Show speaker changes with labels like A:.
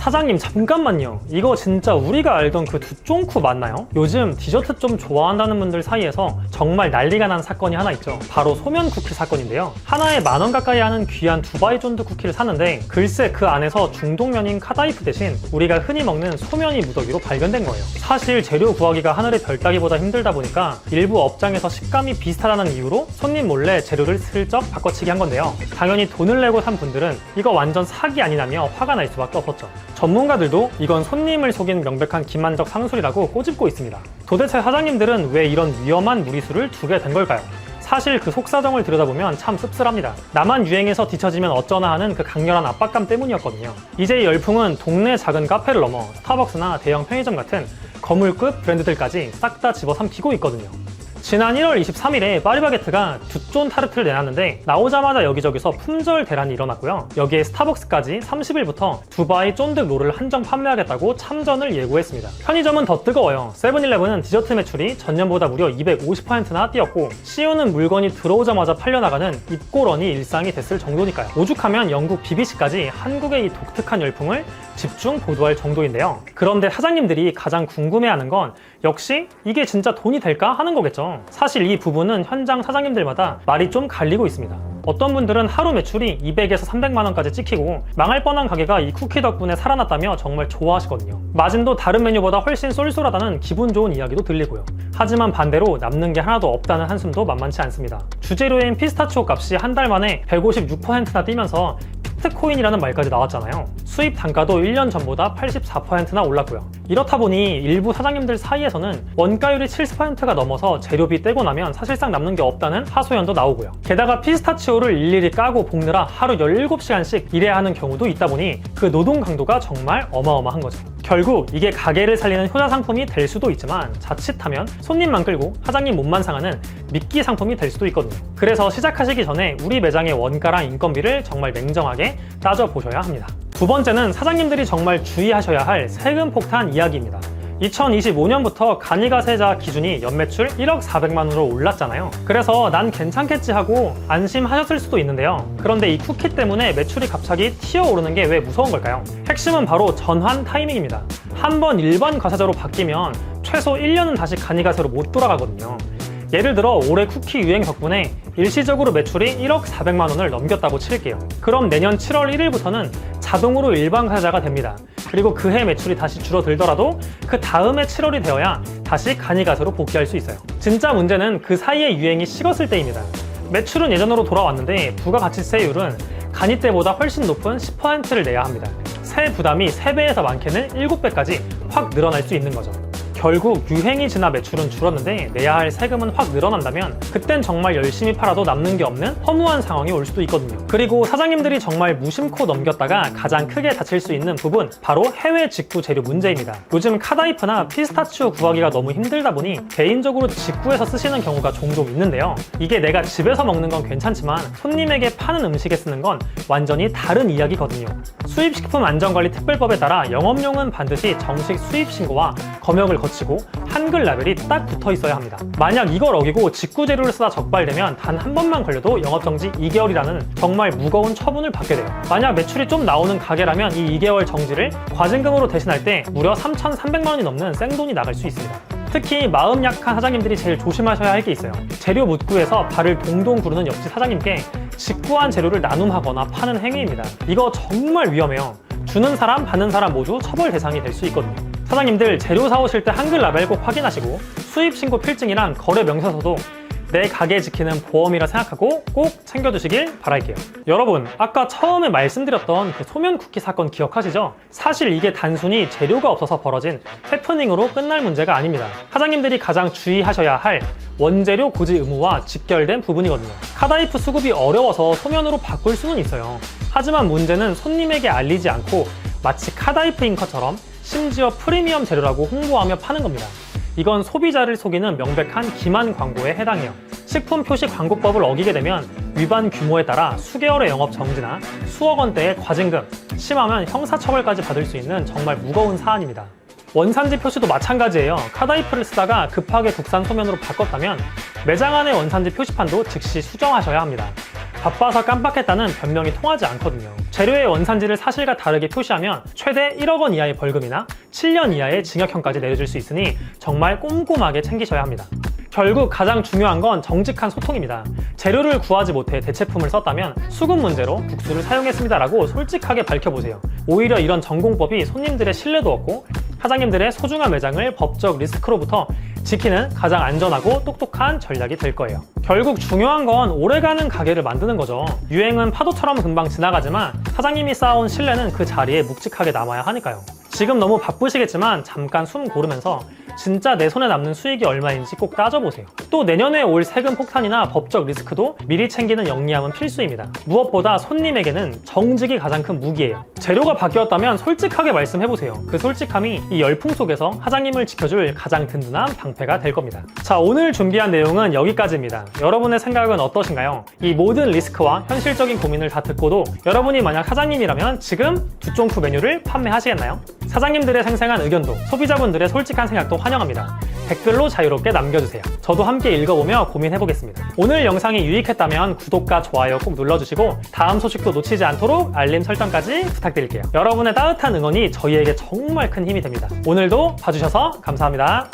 A: 사장님 잠깐만요. 이거 진짜 우리가 알던 그 두쫑쿠 맞나요? 요즘 디저트 좀 좋아한다는 분들 사이에서 정말 난리가 난 사건이 하나 있죠. 바로 소면 쿠키 사건인데요. 하나에 만 원 가까이 하는 귀한 두바이 쫀드 쿠키를 샀는데 글쎄 그 안에서 중동면인 카다이프 대신 우리가 흔히 먹는 소면이 무더기로 발견된 거예요. 사실 재료 구하기가 하늘의 별 따기보다 힘들다 보니까 일부 업장에서 식감이 비슷하다는 이유로 손님 몰래 재료를 슬쩍 바꿔치기 한 건데요. 당연히 돈을 내고 산 분들은 이거 완전 사기 아니냐며 화가 날 수밖에 없었죠 전문가들도 이건 손님을 속인 명백한 기만적 상술이라고 꼬집고 있습니다. 도대체 사장님들은 왜 이런 위험한 무리수를 두게 된 걸까요? 사실 그 속사정을 들여다보면 참 씁쓸합니다. 나만 유행해서 뒤처지면 어쩌나 하는 그 강렬한 압박감 때문이었거든요. 이제 이 열풍은 동네 작은 카페를 넘어 스타벅스나 대형 편의점 같은 거물급 브랜드들까지 싹 다 집어삼키고 있거든요. 지난 1월 23일에 파리바게트가 두쫀 타르트를 내놨는데 나오자마자 여기저기서 품절 대란이 일어났고요. 여기에 스타벅스까지 30일부터 두바이 쫀득 롤을 한정 판매하겠다고 참전을 예고했습니다. 편의점은 더 뜨거워요. 세븐일레븐은 디저트 매출이 전년보다 무려 250%나 뛰었고 CU는 물건이 들어오자마자 팔려나가는 입고런이 일상이 됐을 정도니까요. 오죽하면 영국 BBC까지 한국의 이 독특한 열풍을 집중 보도할 정도인데요. 그런데 사장님들이 가장 궁금해하는 건 역시 이게 진짜 돈이 될까 하는 거겠죠. 사실 이 부분은 현장 사장님들마다 말이 좀 갈리고 있습니다. 어떤 분들은 하루 매출이 200에서 300만 원까지 찍히고 망할 뻔한 가게가 이 쿠키 덕분에 살아났다며 정말 좋아하시거든요. 마진도 다른 메뉴보다 훨씬 쏠쏠하다는 기분 좋은 이야기도 들리고요. 하지만 반대로 남는 게 하나도 없다는 한숨도 만만치 않습니다. 주재료인 피스타치오 값이 한 달 만에 156%나 뛰면서 비트코인이라는 말까지 나왔잖아요. 수입 단가도 1년 전보다 84%나 올랐고요. 이렇다 보니 일부 사장님들 사이에서는 원가율이 70%가 넘어서 재료비 떼고 나면 사실상 남는 게 없다는 하소연도 나오고요. 게다가 피스타치오를 일일이 까고 볶느라 하루 17시간씩 일해야 하는 경우도 있다 보니 그 노동 강도가 정말 어마어마한 거죠. 결국 이게 가게를 살리는 효자 상품이 될 수도 있지만 자칫하면 손님만 끌고 사장님 몸만 상하는 미끼 상품이 될 수도 있거든요. 그래서 시작하시기 전에 우리 매장의 원가랑 인건비를 정말 냉정하게 따져보셔야 합니다. 두 번째는 사장님들이 정말 주의하셔야 할 세금 폭탄 이야기입니다. 2025년부터 간이가 세자 기준이 연매출 1억 400만 원으로 올랐잖아요. 그래서 난 괜찮겠지 하고 안심하셨을 수도 있는데요. 그런데 이 쿠키 때문에 매출이 갑자기 튀어오르는 게 왜 무서운 걸까요? 핵심은 바로 전환 타이밍입니다. 한번 일반 과세자로 바뀌면 최소 1년은 다시 간이가세로 못 돌아가거든요. 예를 들어 올해 쿠키 유행 덕분에 일시적으로 매출이 1억 400만 원을 넘겼다고 칠게요. 그럼 내년 7월 1일부터는 자동으로 일반 가자가 됩니다. 그리고 그 해 매출이 다시 줄어들더라도 그 다음에 7월이 되어야 다시 간이가세로 복귀할 수 있어요. 진짜 문제는 그 사이에 유행이 식었을 때입니다. 매출은 예전으로 돌아왔는데 부가가치세율은 간이 때보다 훨씬 높은 10%를 내야 합니다. 세 부담이 3배에서 많게는 7배까지 확 늘어날 수 있는 거죠. 결국 유행이 지나 매출은 줄었는데 내야 할 세금은 확 늘어난다면 그땐 정말 열심히 팔아도 남는 게 없는 허무한 상황이 올 수도 있거든요. 그리고 사장님들이 정말 무심코 넘겼다가 가장 크게 다칠 수 있는 부분 바로 해외 직구 재료 문제입니다. 요즘 카다이프나 피스타치오 구하기가 너무 힘들다 보니 개인적으로 직구해서 쓰시는 경우가 종종 있는데요. 이게 내가 집에서 먹는 건 괜찮지만 손님에게 파는 음식에 쓰는 건 완전히 다른 이야기거든요. 수입식품 안전관리 특별법에 따라 영업용은 반드시 정식 수입 신고와 검역을 거 치고 한글 라벨이 딱 붙어 있어야 합니다. 만약 이걸 어기고 직구 재료를 쓰다 적발되면 단 한 번만 걸려도 영업정지 2개월이라는 정말 무거운 처분을 받게 돼요. 만약 매출이 좀 나오는 가게라면 이 2개월 정지를 과징금으로 대신할 때 무려 3,300만 원이 넘는 생돈이 나갈 수 있습니다. 특히 마음 약한 사장님들이 제일 조심하셔야 할 게 있어요. 재료 묻구에서 발을 동동 구르는 옆집 사장님께 직구한 재료를 나눔하거나 파는 행위입니다. 이거 정말 위험해요. 주는 사람, 받는 사람 모두 처벌 대상이 될 수 있거든요. 사장님들 재료 사오실 때 한글 라벨 꼭 확인하시고 수입 신고 필증이랑 거래 명세서도 내 가게 지키는 보험이라 생각하고 꼭 챙겨두시길 바랄게요. 여러분, 아까 처음에 말씀드렸던 그 소면 쿠키 사건 기억하시죠? 사실 이게 단순히 재료가 없어서 벌어진 해프닝으로 끝날 문제가 아닙니다. 사장님들이 가장 주의하셔야 할 원재료 고지 의무와 직결된 부분이거든요. 카다이프 수급이 어려워서 소면으로 바꿀 수는 있어요. 하지만 문제는 손님에게 알리지 않고 마치 카다이프인 것처럼 심지어 프리미엄 재료라고 홍보하며 파는 겁니다. 이건 소비자를 속이는 명백한 기만 광고에 해당해요. 식품 표시 광고법을 어기게 되면 위반 규모에 따라 수개월의 영업 정지나 수억 원대의 과징금, 심하면 형사처벌까지 받을 수 있는 정말 무거운 사안입니다. 원산지 표시도 마찬가지예요. 카다이프를 쓰다가 급하게 국산 소면으로 바꿨다면 매장 안의 원산지 표시판도 즉시 수정하셔야 합니다. 바빠서 깜빡했다는 변명이 통하지 않거든요. 재료의 원산지를 사실과 다르게 표시하면 최대 1억 원 이하의 벌금이나 7년 이하의 징역형까지 내려질 수 있으니 정말 꼼꼼하게 챙기셔야 합니다. 결국 가장 중요한 건 정직한 소통입니다. 재료를 구하지 못해 대체품을 썼다면 수급 문제로 국수를 사용했습니다라고 솔직하게 밝혀보세요. 오히려 이런 전공법이 손님들의 신뢰도 얻고 사장님들의 소중한 매장을 법적 리스크로부터 지키는 가장 안전하고 똑똑한 전략이 될 거예요. 결국 중요한 건 오래가는 가게를 만드는 거죠. 유행은 파도처럼 금방 지나가지만 사장님이 쌓아온 신뢰는 그 자리에 묵직하게 남아야 하니까요. 지금 너무 바쁘시겠지만 잠깐 숨 고르면서 진짜 내 손에 남는 수익이 얼마인지 꼭 따져보세요. 또 내년에 올 세금 폭탄이나 법적 리스크도 미리 챙기는 영리함은 필수입니다. 무엇보다 손님에게는 정직이 가장 큰 무기예요. 재료가 바뀌었다면 솔직하게 말씀해보세요. 그 솔직함이 이 열풍 속에서 사장님을 지켜줄 가장 든든한 방패가 될 겁니다. 자, 오늘 준비한 내용은 여기까지입니다. 여러분의 생각은 어떠신가요? 이 모든 리스크와 현실적인 고민을 다 듣고도 여러분이 만약 사장님이라면 지금 두쫑쿠 메뉴를 판매하시겠나요? 사장님들의 생생한 의견도 소비자분들의 솔직한 생각도 환영합니다. 댓글로 자유롭게 남겨주세요. 저도 함께 읽어보며 고민해보겠습니다. 오늘 영상이 유익했다면 구독과 좋아요 꼭 눌러주시고 다음 소식도 놓치지 않도록 알림 설정까지 부탁드릴게요. 여러분의 따뜻한 응원이 저희에게 정말 큰 힘이 됩니다. 오늘도 봐주셔서 감사합니다.